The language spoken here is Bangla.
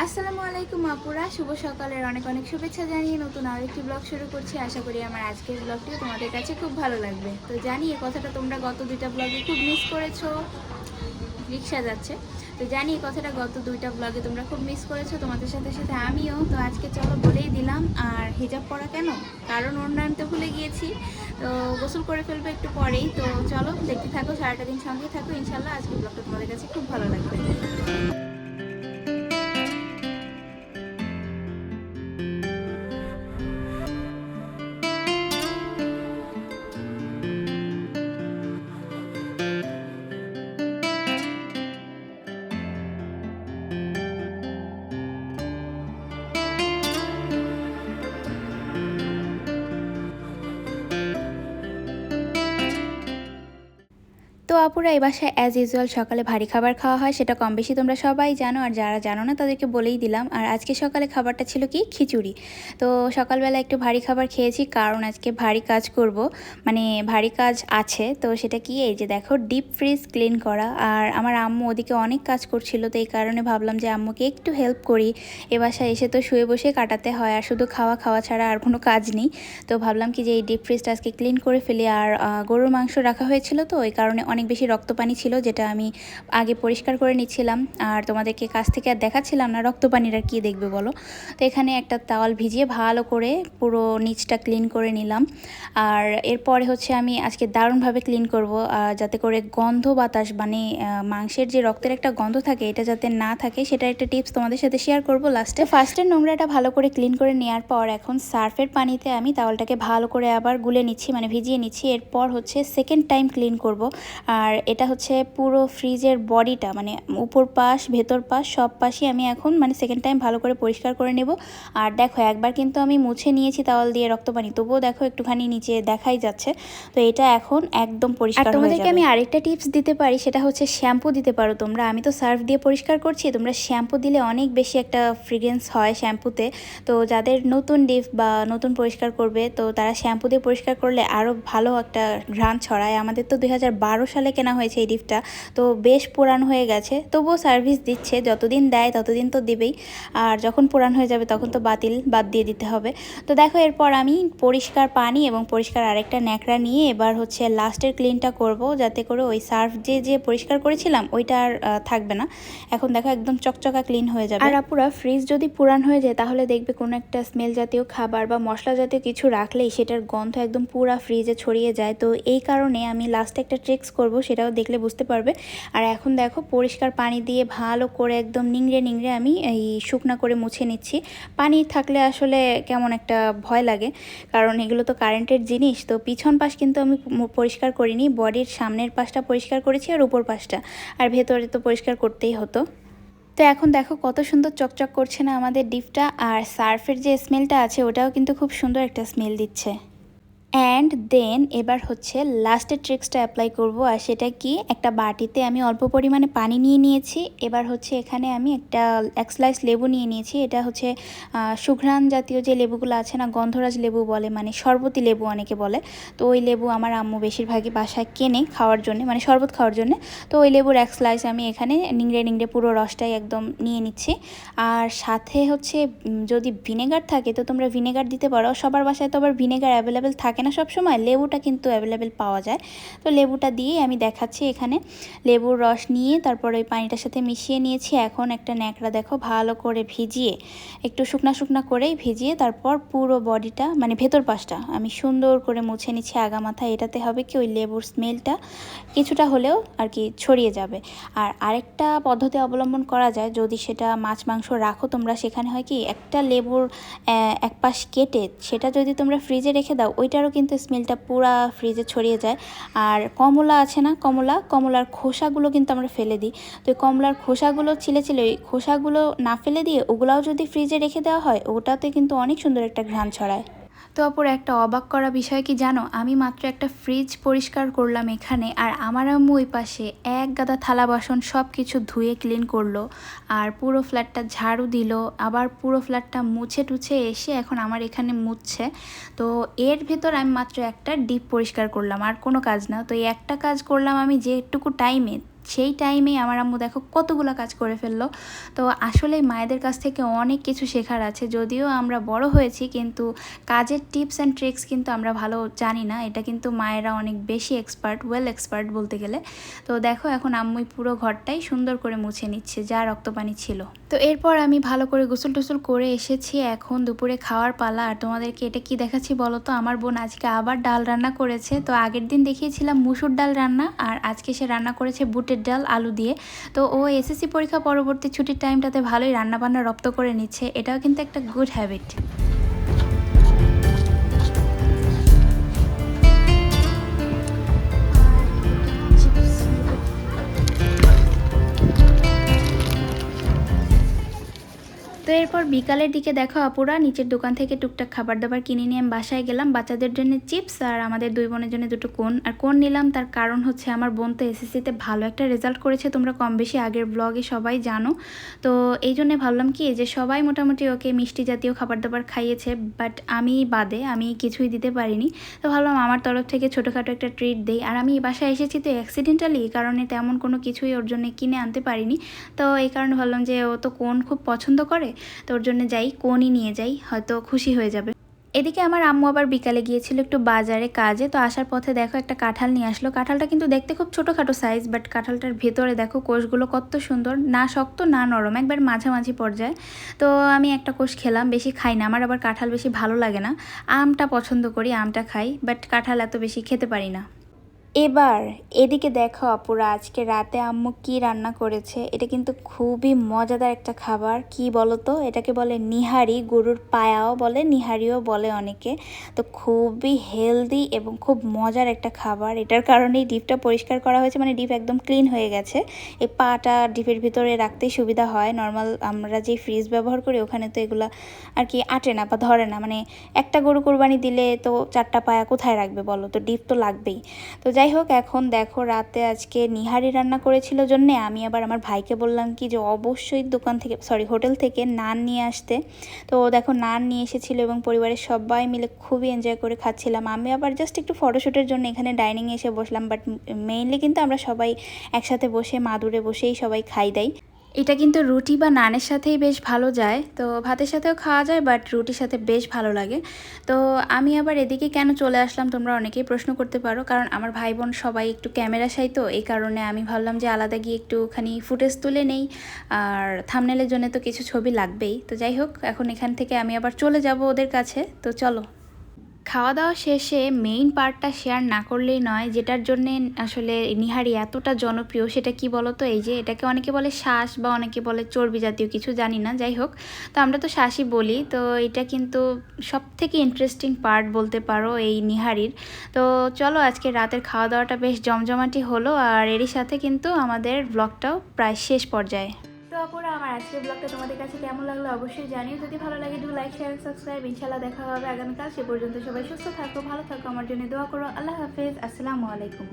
আসসালামু আলাইকুম আপুরা, শুভ সকালের অনেক অনেক শুভেচ্ছা জানিয়ে নতুন আরেকটি ব্লগ শুরু করছি। আশা করি আমার আজকের ব্লগটিও তোমাদের কাছে খুব ভালো লাগবে। তো জানি এই কথাটা তোমরা গত দুইটা ব্লগে খুব মিস করেছ, রিক্সা যাচ্ছে। তো জানি এই কথাটা গত দুইটা ব্লগে তোমরা খুব মিস করেছ, তোমাদের সাথে সাথে আমিও। তো আজকে চলো বলেই দিলাম, আর হিজাব পরা কেন? কারণ অন্য আনতে ভুলে গিয়েছি। তো গোসল করে ফেলব একটু পরেই। তো চলো দেখতে থাকো, সারাটা দিন সঙ্গে থাকো। ইনশাল্লাহ আজকে ব্লগটা তোমাদের কাছে খুব ভালো লাগবে। তো আপুরা, এই বাসায় অ্যাজ ইউজুয়াল সকালে ভারী খাবার খাওয়া হয়, সেটা কম বেশি তোমরা সবাই জানো, আর যারা জানো না তাদেরকে বলেই দিলাম। আর আজকে সকালে খাবারটা ছিল কি? খিচুড়ি। তো সকালবেলা একটু ভারী খাবার খেয়েছি, কারণ আজকে ভারী কাজ করব। মানে ভারী কাজ আছে, তো সেটা কি? এই যে দেখো ডিপ ফ্রিজ ক্লিন করা। আর আমার আম্মু ওদিকে অনেক কাজ করছিল, তো এই কারণে ভাবলাম যে আম্মুকে একটু হেল্প করি। এ বাসায় এসে তো শুয়ে বসে কাটাতে হয়, আর শুধু খাওয়া খাওয়া ছাড়া আর কোনো কাজ নেই। তো ভাবলাম কি যে এই ডিপ ফ্রিজটা আজকে ক্লিন করে ফেলি। আর গরুর মাংস রাখা হয়েছিল তো, ওই কারণে অনেক বেশি রক্ত পানি ছিল, যেটা আমি আগে পরিষ্কার করে নিচ্ছিলাম। আর তোমাদেরকে কাছ থেকে আর দেখাচ্ছিলাম না রক্ত পানির কী দেখবে বলো। তো এখানে একটা তাওয়াল ভিজিয়ে ভালো করে পুরো নিচটা ক্লিন করে নিলাম। আর এরপরে হচ্ছে আমি আজকে দারুণভাবে ক্লিন করব যাতে করে গন্ধ বাতাস মানে মাংসের যে রক্তের একটা গন্ধ থাকে, এটা যাতে না থাকে সেটা একটা টিপস তোমাদের সাথে শেয়ার করব লাস্টে ফার্স্টের নোংরাটা ভালো করে ক্লিন করে নেওয়ার পর এখন সার্ফের পানিতে আমি তাওয়ালটাকে ভালো করে আবার গুলে নিচ্ছি মানে ভিজিয়ে নিচ্ছি। এরপর হচ্ছে সেকেন্ড টাইম ক্লিন করব। আর এটা হচ্ছে পুরো ফ্রিজের বডিটা মানে উপর পাশ ভেতর পাশ সব পাশই আমি এখন মানে সেকেন্ড টাইম ভালো করে পরিষ্কার করে নেব। আর দেখো একবার কিন্তু আমি মুছে নিয়েছি তাওয়াল দিয়ে রক্ত পানি তবুও দেখো একটুখানি নিচে দেখাই যাচ্ছে। তো এটা এখন একদম পরিষ্কার তোমাদেরকে আমি আরেকটা টিপস দিতে পারি সেটা হচ্ছে শ্যাম্পু দিতে পারো তোমরা। আমি তো সার্ফ দিয়ে পরিষ্কার করছি তোমরা শ্যাম্পু দিলে অনেক বেশি একটা ফ্রিগ্রেন্স হয় শ্যাম্পুতে। তো যাদের নতুন ডিপ বা নতুন পরিষ্কার করবে তো তারা শ্যাম্পু দিয়ে পরিষ্কার করলে আরও ভালো একটা ঘ্রাণ ছড়ায়। আমাদের তো দুই সালে কেনা হয়েছে এই ডিপটা তো বেশ পুরান হয়ে গেছে, তবুও সার্ভিস দিচ্ছে, যতদিন দেয় ততদিন তো দেবেই। আর যখন পুরান হয়ে যাবে তখন তো বাতিল, বাদ দিয়ে দিতে হবে। তো দেখো এরপর আমি পরিষ্কার পানি এবং পরিষ্কার আরেকটা ন্যাকড়া নিয়ে এবার হচ্ছে লাস্টের ক্লিনটা করব, যাতে করে ওই সার্ফ যে যে পরিষ্কার করেছিলাম ওইটা আর থাকবে না। এখন দেখো একদম চকচকা ক্লিন হয়ে যাবে। আর আপুরা ফ্রিজ যদি পুরান হয়ে যায় তাহলে দেখবে কোনো একটা স্মেল জাতীয় খাবার বা মশলা জাতীয় কিছু রাখলেই সেটার গন্ধ একদম পুরা ফ্রিজে ছড়িয়ে যায়। তো এই কারণে আমি লাস্টে একটা ট্রিক্স করব সেটাও দেখলে বুঝতে পারবে। আর এখন দেখো পরিষ্কার পানি দিয়ে ভালো করে একদম নিংড়ে নিংড়ে আমি এই শুকনা করে মুছে নিচ্ছি। পানি থাকলে আসলে কেমন একটা ভয় লাগে, কারণ এগুলো তো কারেন্টের জিনিস। তো পিছন পাশ কিন্তু আমি পরিষ্কার করিনি, বডির সামনের পাশটা পরিষ্কার করেছি আর উপর পাশটা। আর ভেতরে তো পরিষ্কার করতেই হতো। তো এখন দেখো কত সুন্দর চকচক করছে না আমাদের ডিপটা। আর সার্ফের যে স্মেলটা আছে ওটাও কিন্তু খুব সুন্দর একটা স্মেল দিচ্ছে। অ্যান্ড দেন এবার হচ্ছে লাস্টের ট্রিক্সটা অ্যাপ্লাই করব, আর সেটা কি? একটা বাটিতে আমি অল্প পরিমাণে পানি নিয়ে নিয়েছি। এবার হচ্ছে এখানে আমি একটা এক স্লাইস লেবু নিয়ে নিয়েছি। এটা হচ্ছে সুঘ্রাণ জাতীয় যে লেবুগুলো আছে না, গন্ধরাজ লেবু বলে মানে শরবতি লেবু অনেকে বলে। তো ওই লেবু আমার আম্মু বেশিরভাগই বাসায় কেনে খাওয়ার জন্য মানে শরবত খাওয়ার জন্য। তো ওই লেবুর এক স্লাইস আমি এখানে নিংড়ে নিংড়ে পুরো রসটাই একদম নিয়ে নিচ্ছি। আর সাথে হচ্ছে যদি ভিনেগার থাকে, তো তোমরা ভিনেগার দিতে পারো। সবার বাসায় তো আবার ভিনেগার অ্যাভেলেবেল থাকে না সব সময় লেবুটা কিন্তু অ্যাভেলেবেল পাওয়া যায়। তো লেবুটা দিয়েই আমি দেখাচ্ছি এখানে। লেবুর রস নিয়ে তারপর ওই পানিটার সাথে মিশিয়ে নিয়েছি। এখন একটা ন্যাকড়া দেখো, ভালো করে ভিজিয়ে, একটু শুকনা শুকনা করেই ভিজিয়ে তারপর পুরো বডিটা মানে ভেতর পাশটা আমি সুন্দর করে মুছে নিচ্ছি আগা মাথা এটাতে হবে কি ওই লেবুর স্মেলটা কিছুটা হলেও আর কি ছড়িয়ে যাবে। আর আরেকটা পদ্ধতি অবলম্বন করা যায়, যদি সেটা মাছ, মাংস রাখো, তোমরা সেখানে হয় কি একটা লেবুর এক পাশ কেটে সেটা যদি তোমরা ফ্রিজে রেখে দাও, ওইটারও কিন্তু স্মেলটা পুরা ফ্রিজে ছড়িয়ে যায়। আর কমলা আছে না, কমলা, কমলার খোসাগুলো কিন্তু আমরা ফেলে দিই। তো কমলার খোসাগুলো ছিলে ছিলে ওই খোসাগুলো না ফেলে দিয়ে ওগুলাও যদি ফ্রিজে রেখে দেওয়া হয়, ওটাতে কিন্তু অনেক সুন্দর একটা ঘ্রাণ ছড়ায়। তো অপর একটা অবাক করা বিষয় কি জানো? আমি মাত্র একটা ফ্রিজ পরিষ্কার করলাম এখানে আর আমার আম্মু ওই পাশে এক গাদা থালা বাসন সব কিছু ধুয়ে ক্লিন করল। আর পুরো ফ্ল্যাটটা ঝাড়ু দিল, আবার পুরো ফ্ল্যাটটা মুছে টুছে এসে এখন আমার এখানে মুছছে। তো এর ভেতর আমি মাত্র একটা ডিপ পরিষ্কার করলাম, আর কোনো কাজ না। তো এই একটা কাজ করলাম আমি যেটুকু টাইমে সেই টাইমে আমার আম্মু দেখো কতগুলো কাজ করে ফেলল। তো আসলে মায়েদের কাছ থেকে অনেক কিছু শেখার আছে। যদিও আমরা বড় হয়েছি কিন্তু কাজের টিপস অ্যান্ড ট্রিক্স কিন্তু আমরা ভালো জানি না। এটা কিন্তু মায়েরা অনেক বেশি এক্সপার্ট, ওয়েল এক্সপার্ট বলতে গেলে। তো দেখো এখন আম্মুই পুরো ঘরটাই সুন্দর করে মুছে নিচ্ছে, যা রক্তপানি ছিল। তো এরপর আমি ভালো করে গোসল টোসল করে এসেছি। এখন দুপুরে খাওয়ার পালা। আর তোমাদেরকে এটা কি দেখাচ্ছি বলো তো? আমার বোন আজকে আবার ডাল রান্না করেছে। তো আগের দিন দেখিয়েছিলাম মুসুর ডাল রান্না। আর আজকে সে রান্না করেছে বুটের ডাল, আলু দিয়ে। তো ও এসএসসি পরীক্ষা পরবর্তী ছুটির টাইমটাতে ভালোই রান্নাবান্না রপ্ত করে নিচ্ছে। এটাও কিন্তু একটা গুড হ্যাবিট এরপর বিকালের দিকে দেখো আপুরা, নিচের দোকান থেকে টুকটাক খাবার দাবার কিনে নিয়ে আমি বাসায় গেলাম। বাচ্চাদের জন্য চিপস আর আমাদের দুই বোনের জন্য দুটো কোন। আর কোন নিলাম তার কারণ হচ্ছে আমার বোন তো এসএসসিতে ভালো একটা রেজাল্ট করেছে, তোমরা কম বেশি আগের ব্লগে সবাই জানো। তো এই জন্যে ভাবলাম কি যে সবাই মোটামুটি ওকে মিষ্টি জাতীয় খাবার দাবার খাইয়েছে বাট আমি বাদে, আমি কিছুই দিতে পারিনি। তো ভাবলাম আমার তরফ থেকে ছোটোখাটো একটা ট্রিট দেই। আর আমি এই বাসায় এসেছি তো অ্যাক্সিডেন্টালি এই কারণে তেমন কোনো কিছুই ওর জন্য কিনে আনতে পারিনি। তো এই কারণে ভাবলাম যে ও তো কোন খুব পছন্দ করে তো ওর জন্য যাই, কোনই নিয়ে যাই, হয়তো খুশি হয়ে যাবে। এদিকে আমার আম্মু আবার বিকালে গিয়েছিল একটু বাজারে কাজে, তো আসার পথে দেখো একটা কাঁঠাল নিয়ে আসলো। কাঁঠালটা কিন্তু দেখতে খুব ছোটোখাটো সাইজ বাট কাঁঠালটার ভেতরে দেখো কোষগুলো কত সুন্দর, না শক্ত, না নরম, একবার মাঝামাঝি পর্যায়ে। তো আমি একটা কোষ খেলাম, বেশি খাই না, আমার আবার কাঁঠাল বেশি ভালো লাগে না। আমটা পছন্দ করি, আমটা খাই বাট কাঁঠাল এত বেশি খেতে পারি না। এবার এদিকে দেখো আপুরা আজকে রাতে আম্মু কি রান্না করেছে? এটা কিন্তু খুবই মজাদার একটা খাবার। কি বলো তো এটাকে বলে নিহারি, গরুর পায়াও বলে, নিহারিও বলে অনেকে। তো খুবই হেলদি এবং খুব মজার একটা খাবার। এটার কারণেই ডিপটা পরিষ্কার করা হয়েছে মানে ডিপ একদম ক্লিন হয়ে গেছে। এই পাটা ডিপের ভিতরে রাখতেই সুবিধা হয়। নর্মাল আমরা যে ফ্রিজ ব্যবহার করি, ওখানে তো এগুলো আর কি আটে না বা ধরে না। মানে একটা গরু কোরবানি দিলে তো চারটা পায়া কোথায় রাখবে বলো? তো ডিপ তো লাগবেই। তো যাই হোক, এখন দেখো রাতে আজকে নিহারি রান্না করেছিল জন্যে আমি আবার আমার ভাইকে বললাম কি যে অবশ্যই দোকান থেকে সরি হোটেল থেকে নান নিয়ে আসতে। তো দেখো নান নিয়ে এসেছিল এবং পরিবারের সবাই মিলে খুবই এনজয় করে খাচ্ছিলাম। আমি আবার জাস্ট একটু ফটোশ্যুটের জন্য এখানে ডাইনিংয়ে এসে বসলাম বাট মেইনলি কিন্তু আমরা সবাই একসাথে বসে, মাদুরে বসেই সবাই খাই দেয়। এটা কিন্তু রুটি বা নানের সাথেই বেশ ভালো যায়। তো ভাতের সাথেও খাওয়া যায় বাট রুটির সাথে বেশ ভালো লাগে। তো আমি আবার এদিকে কেন চলে আসলাম তোমরা অনেকেই প্রশ্ন করতে পারো, কারণ আমার ভাই বোন সবাই একটু ক্যামেরা সাই তো, এই কারণে আমি ভাবলাম যে আলাদা গিয়ে একটুখানি ফুটেজ তুলে নেই, আর থামনেলের জন্য তো কিছু ছবি লাগবেই। তো যাই হোক, এখন এখান থেকে আমি আবার চলে যাব ওদের কাছে। তো চলো। খাওয়া দাওয়া শেষে মেইন পার্টটা শেয়ার না করলেই নয়, যেটার জন্য আসলে নিহারি এতটা জনপ্রিয়, সেটা কি বলো তো এই যে এটাকে অনেকে বলে শ্বাস বা অনেকে বলে চর্বি জাতীয় কিছু, জানি না, যাই হোক। তো আমরা তো শ্বাসই বলি, তো এটা কিন্তু সব থেকে ইন্টারেস্টিং পার্ট বলতে পারো এই নিহারির। তো চলো আজকে রাতের খাওয়া দাওয়াটা বেশ জমজমাটি হলো, আর এরই সাথে কিন্তু আমাদের ব্লগটাও প্রায় শেষ পর্যায়ে। তো অপরা আমার আজকের ব্লগটা তোমাদের কাছে কেমন লাগল অবশ্যই জানিও। যদি ভালো লাগে ডু লাইক শেয়ার সাবস্ক্রাইব ইনশাল্লাহ দেখা হবে আগামীকাল। সে পর্যন্ত সবাই সুস্থ থাকো, ভালো থাকো, আমার জন্য দোয়া করো। আল্লাহ হাফেজ। আসসালামু আলাইকুম।